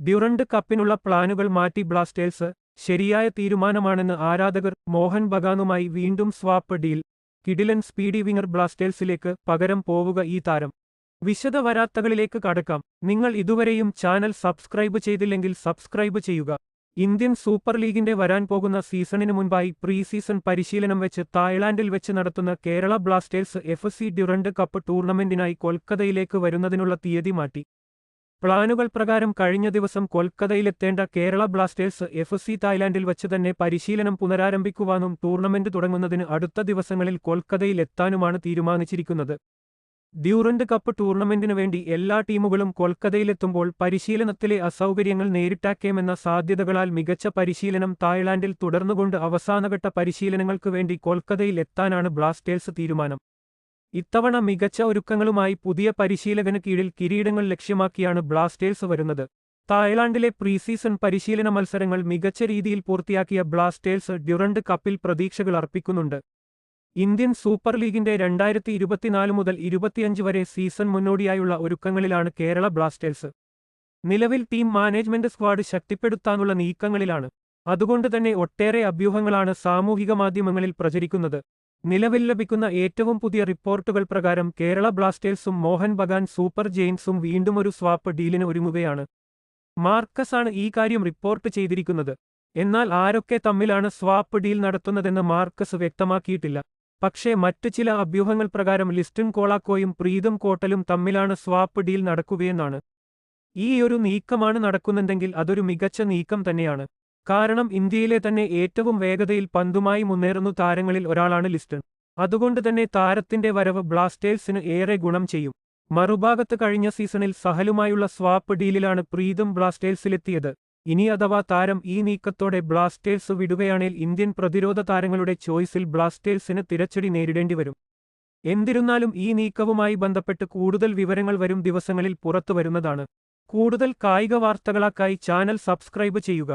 Durand കപ്പിനുള്ള പ്ലാനുകൾ മാറ്റി Blasters ശരിയായ തീരുമാനമാണെന്ന് ആരാധകർ മോഹൻ ബഗാനുമായി വീണ്ടും സ്വാപ്പ് ഡീൽ. കിഡിലൻ സ്പീഡി വിങ്ങർ ബ്ലാസ്റ്റേഴ്സിലേക്ക് പകരം പോവുക ഈ താരം. വിശദ വരാത്തകളിലേക്ക് കടക്കാം. നിങ്ങൾ ഇതുവരെയും ചാനൽ സബ്സ്ക്രൈബ് ചെയ്തില്ലെങ്കിൽ സബ്സ്ക്രൈബ് ചെയ്യുക. ഇന്ത്യൻ സൂപ്പർ ലീഗിന്റെ വരാൻ പോകുന്ന സീസണിന് മുൻപായി പ്രീ സീസൺ പരിശീലനം വെച്ച് തായ്ലാന്റിൽ വെച്ച് നടത്തുന്ന Kerala blasters F C Durand cup ടൂർണമെന്റിനായി കൊൽക്കത്തയിലേക്ക് വരുന്നതിനുള്ള തീയതി മാറ്റി. പ്ലാനുകൾ പ്രകാരം കഴിഞ്ഞ ദിവസം കൊൽക്കത്തയിലെത്തേണ്ട കേരള ബ്ലാസ്റ്റേഴ്സ് എഫ് സി തായ്ലാന്റിൽ വച്ച് തന്നെ പരിശീലനം പുനരാരംഭിക്കുവാനും ടൂർണമെന്റ് തുടങ്ങുന്നതിന് അടുത്ത ദിവസങ്ങളിൽ കൊൽക്കത്തയിൽ എത്താനുമാണ് തീരുമാനിച്ചിരിക്കുന്നത്. ഡ്യൂറന്റ് കപ്പ് ടൂർണമെന്റിനു വേണ്ടി എല്ലാ ടീമുകളും കൊൽക്കത്തയിലെത്തുമ്പോൾ പരിശീലനത്തിലെ അസൗകര്യങ്ങൾ നേരിട്ടാക്കേമെന്ന സാധ്യതകളാൽ മികച്ച പരിശീലനം തായ്ലാന്റിൽ തുടർന്നുകൊണ്ട് അവസാനഘട്ട പരിശീലനങ്ങൾക്ക് വേണ്ടി കൊൽക്കത്തയിൽ എത്താനാണ് ബ്ലാസ്റ്റേഴ്സ് തീരുമാനം. ഇത്തവണ മികച്ച ഒരുക്കങ്ങളുമായി പുതിയ പരിശീലകന് കീഴിൽ കിരീടങ്ങൾ ലക്ഷ്യമാക്കിയാണ് ബ്ലാസ്റ്റേഴ്സ് വരുന്നത്. തായ്ലാന്റിലെ പ്രീസീസൺ പരിശീലന മത്സരങ്ങൾ മികച്ച രീതിയിൽ പൂർത്തിയാക്കിയ ബ്ലാസ്റ്റേഴ്സ് ഡ്യുറണ്ട് കപ്പിൽ പ്രതീക്ഷകൾ അർപ്പിക്കുന്നുണ്ട്. ഇന്ത്യൻ സൂപ്പർ ലീഗിന്റെ രണ്ടായിരത്തി ഇരുപത്തിനാല് മുതൽ ഇരുപത്തിയഞ്ച് വരെ സീസൺ മുന്നോടിയായുള്ള ഒരുക്കങ്ങളിലാണ് കേരള ബ്ലാസ്റ്റേഴ്സ്. നിലവിൽ ടീം മാനേജ്മെന്റ് സ്ക്വാഡ് ശക്തിപ്പെടുത്താനുള്ള നീക്കങ്ങളിലാണ്. അതുകൊണ്ട് തന്നെ ഒട്ടേറെ അഭ്യൂഹങ്ങളാണ് സാമൂഹിക മാധ്യമങ്ങളിൽ പ്രചരിക്കുന്നത്. നിലവിൽ ലഭിക്കുന്ന ഏറ്റവും പുതിയ റിപ്പോർട്ടുകൾ പ്രകാരം കേരള ബ്ലാസ്റ്റേഴ്സും മോഹൻ ബഗാൻ സൂപ്പർ ജെയിൻസും വീണ്ടും ഒരു സ്വാപ്പ് ഡീലിന് ഒരുങ്ങുകയാണ്. മാർക്കസാണ് ഈ കാര്യം റിപ്പോർട്ട് ചെയ്തിരിക്കുന്നത്. എന്നാൽ ആരൊക്കെ തമ്മിലാണ് സ്വാപ്പ് ഡീൽ നടത്തുന്നതെന്ന് മാർക്കസ് വ്യക്തമാക്കിയിട്ടില്ല. പക്ഷേ മറ്റു ചില അഭ്യൂഹങ്ങൾ പ്രകാരം ലിസ്റ്റിൻ കോളാക്കോയും പ്രീതം കോട്ടലും തമ്മിലാണ് സ്വാപ്പ് ഡീൽ നടക്കുകയെന്നാണ്. ഈ ഒരു നീക്കമാണ് നടക്കുന്നുണ്ടെങ്കിൽ അതൊരു മികച്ച നീക്കം തന്നെയാണ്. കാരണം ഇന്ത്യയിലെ തന്നെ ഏറ്റവും വേഗതയിൽ പന്തുമായി മുന്നേറുന്നു താരങ്ങളിൽ ഒരാളാണ് ലിസ്റ്റൺ അതുകൊണ്ട് തന്നെ താരത്തിന്റെ വരവ് ബ്ലാസ്റ്റേഴ്സിന് ഏറെ ഗുണം ചെയ്യും. മറുഭാഗത്ത് കഴിഞ്ഞ സീസണിൽ സഹലുമായുള്ള സ്വാപ്പ് ഡീലിലാണ് പ്രീതും ബ്ലാസ്റ്റേഴ്സിലെത്തിയത്. ഇനി അഥവാ താരം ഈ നീക്കത്തോടെ ബ്ലാസ്റ്റേഴ്സ് വിടുകയാണെങ്കിൽ ഇന്ത്യൻ പ്രതിരോധ താരങ്ങളുടെ ചോയ്സിൽ ബ്ലാസ്റ്റേഴ്സിന് തിരച്ചടി നേരിടേണ്ടി വരും. എന്നിരുന്നാലും ഈ നീക്കവുമായി ബന്ധപ്പെട്ട് കൂടുതൽ വിവരങ്ങൾ വരും ദിവസങ്ങളിൽ പുറത്തുവരുന്നതാണ്. കൂടുതൽ കായിക വാർത്തകളാക്കായി ചാനൽ സബ്സ്ക്രൈബ് ചെയ്യുക.